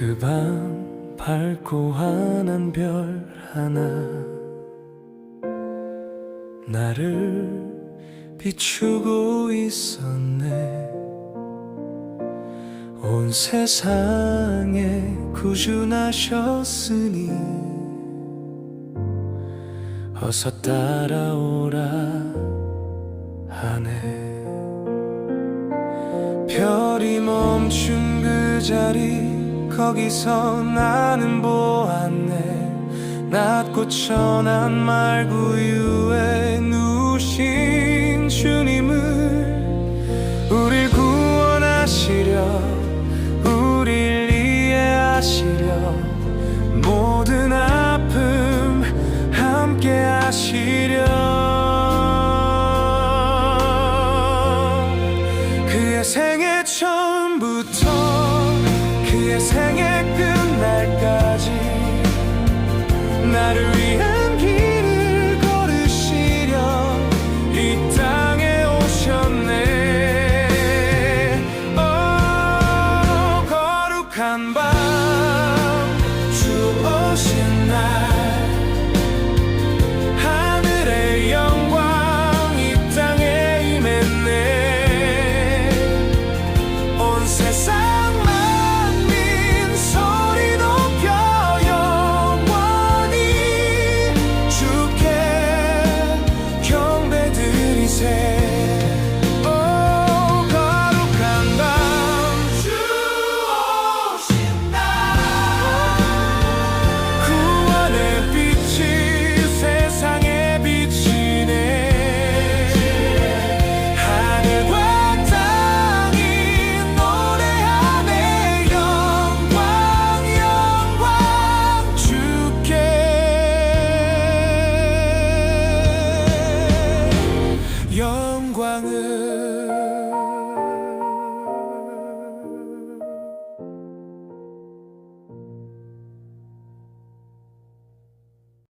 소소한 밝고 환한 별 하나 나를 비추고 있었네. 온 세상에 구준하셨으니 어서 따라오라 하네. 별이 멈춘 그 자리 거기서 나는 보았네. 낮고 천한 말구유의 누우신 주님을 우릴 구원하시려 우릴 이해하시려 모든 아픔 함께 하시려. 그의 새 그의 생애 끝.